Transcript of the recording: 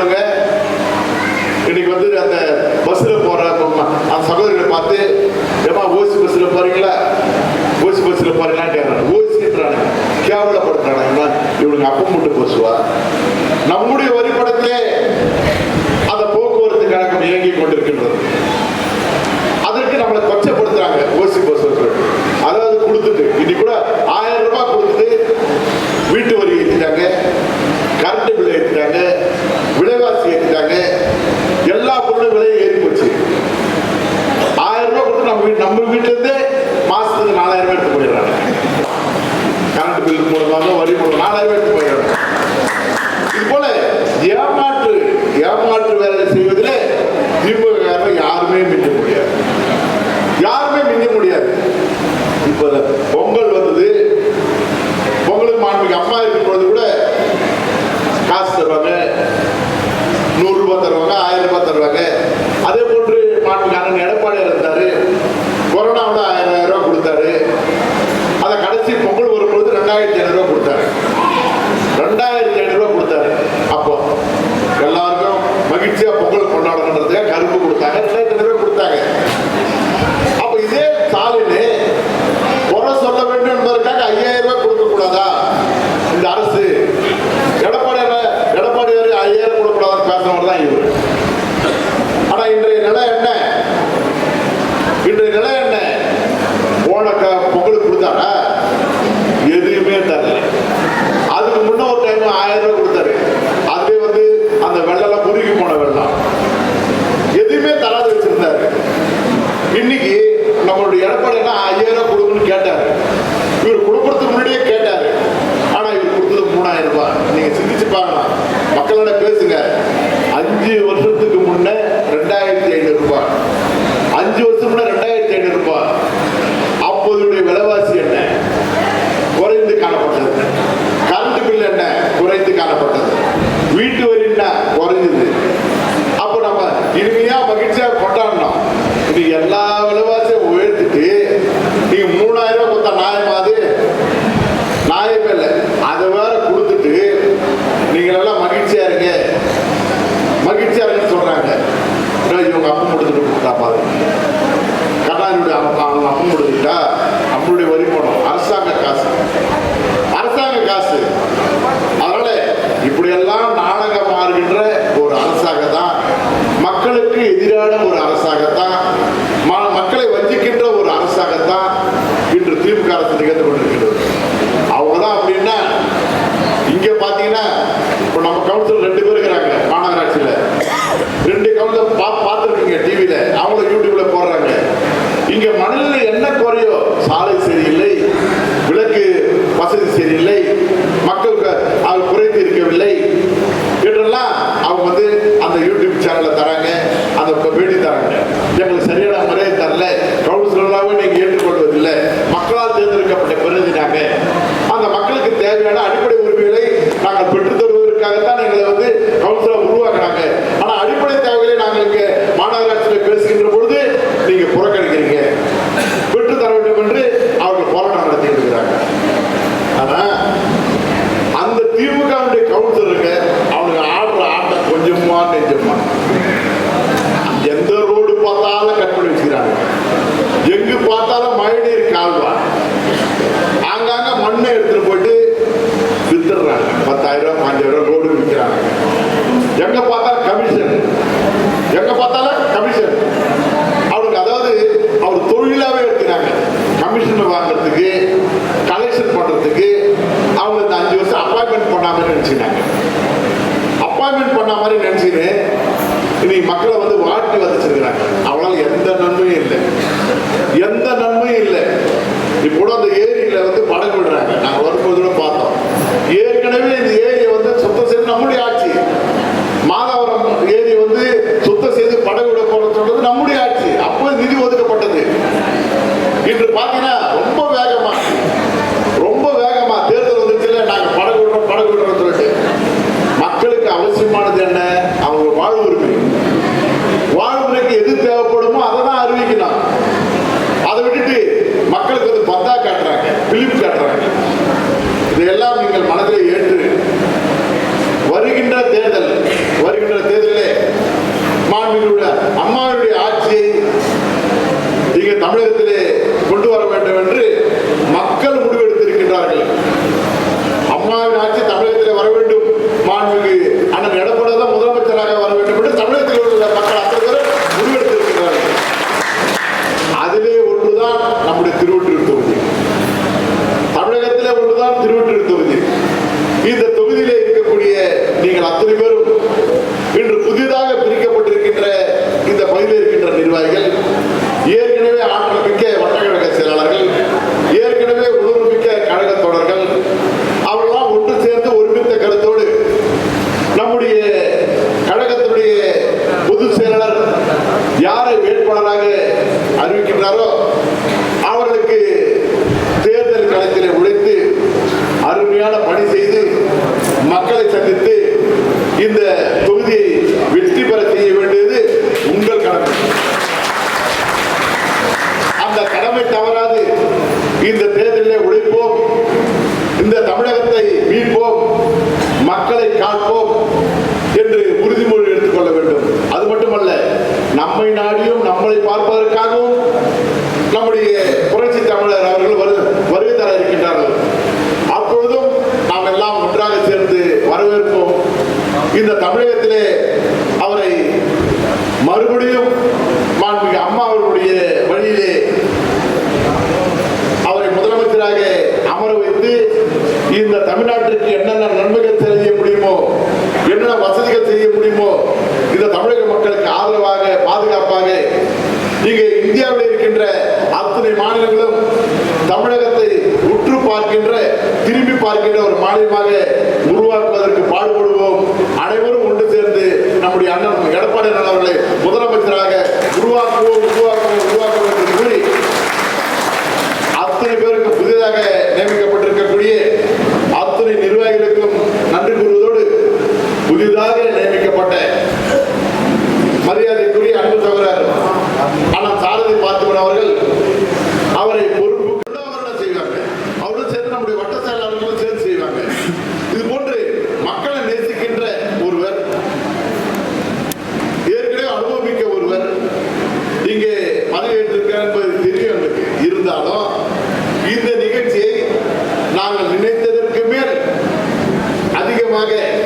பண்ணுங்க இன்னைக்கு வந்து அந்த பஸ்ல போகிற அந்த சகோதரிகளை பார்த்து ஏமா ஓசி பஸ்ஸில் போகிறீங்களா ஓசி பஸ்ஸில் போகிறீங்களான்னு கேட்குறாங்க ஓசின்றாங்க. கேவலப்படுத்துறாங்க. இவனுக்கு அப்பம் மட்டும் பசுவா நம்முடைய வரிப்படத்திலே அந்த போக்குவரத்து கழகம் இயங்கி கொண்டிருக்கின்றது. அதற்கு நம்மளை கொச்சப்படுத்துறாங்க. ஓசி பஸ் அதாவது கொடுத்துட்டு. இன்னைக்கு கூட போய் நம்ம வீட்டிலேருந்தே மாசத்துக்கு நாலாயிரம் ரூபாய் எடுத்து போயிடுறாங்க. கரண்ட் பில் மூலமாக வரி மூலம் நாலாயிரம் ரூபாய் அரசு நிகழ்ந்து கொண்டிருக்கிறது அவங்க தான் அப்படின்னா இங்கே பார்த்தீங்கன்னா இப்போ நம்ம கவுன்சில் ரெண்டு பேர் இருக்கிறாங்க மாநகராட்சியில். ரெண்டு கவுன்சில் பா பார்த்துருக்கீங்க டிவியில் அவங்கள யூடியூப்ல போடுறாங்க. இங்கே மணலில் என்ன குறையோ சாலை சரியில்லை விளக்கு வசதி சரியில்லை மக்கள் குறைத்து இருக்கவில்லை என்றெல்லாம் அவங்க வந்து அந்த யூடியூப் சேனலை தராங்க அந்த வேண்டி தராங்க. எங்களுக்கு சரியான முறையை தரல. கவுன்சிலராகவே நீங்கள் ஏற்றுக்கொள்வதில்லை. மக்களால் விருதுனாங்க அந்த மக்களுக்கு தேவையான அடிப்படை உரிமைகளை நாங்கள் பெற்றுத் தருவதற்காகத்தான் எங்களை வந்து மக்களை வந்து வாட்டி வதச்சிருக்கிறாங்க அவளால் எந்த நன்மையும் இல்லை. எந்த நன்மையும் இல்லை. இப்போ அந்த ஏரியில வந்து படகு விடுறாங்க. through தமிழகத்தை மீட்போம் மக்களை காப்போம் என்று உறுதிமொழி எடுத்துக்கொள்ள வேண்டும். அது மட்டுமல்ல நம்மை நாடியும் நம்மளை பார்ப்பதற்காகவும் நம்முடைய புரட்சி தமிழர் அவர்கள் வரு வருகை தர இருக்கின்றார்கள். அப்பொழுதும் நாம் எல்லாம் ஒன்றாக சேர்ந்து வரவேற்போம். இந்த தமிழக தமிழ்நாட்டிற்கு என்னென்ன நன்மைகள் செய்ய முடியுமோ என்னென்ன வசதிகள் செய்ய முடியுமோ இந்த தமிழக மக்களுக்கு ஆதரவாக பாதுகாப்பாக இங்கே இந்தியாவில் இருக்கின்ற அத்தனை மாநிலங்களும் தமிழகத்தை உற்று பார்க்கின்ற திரும்பி பார்க்கின்ற ஒரு மாநிலமாக உருவாக்குவதற்கு பாடுபடுவோம். அனைவரும் ஒன்று சேர்ந்து நம்முடைய அண்ணன் எடப்பாடி அண்ணன் அவர்களை முதலமைச்சராக உருவாக்குவோம் உருவாக்குவோம் உருவாக்குவோம் van.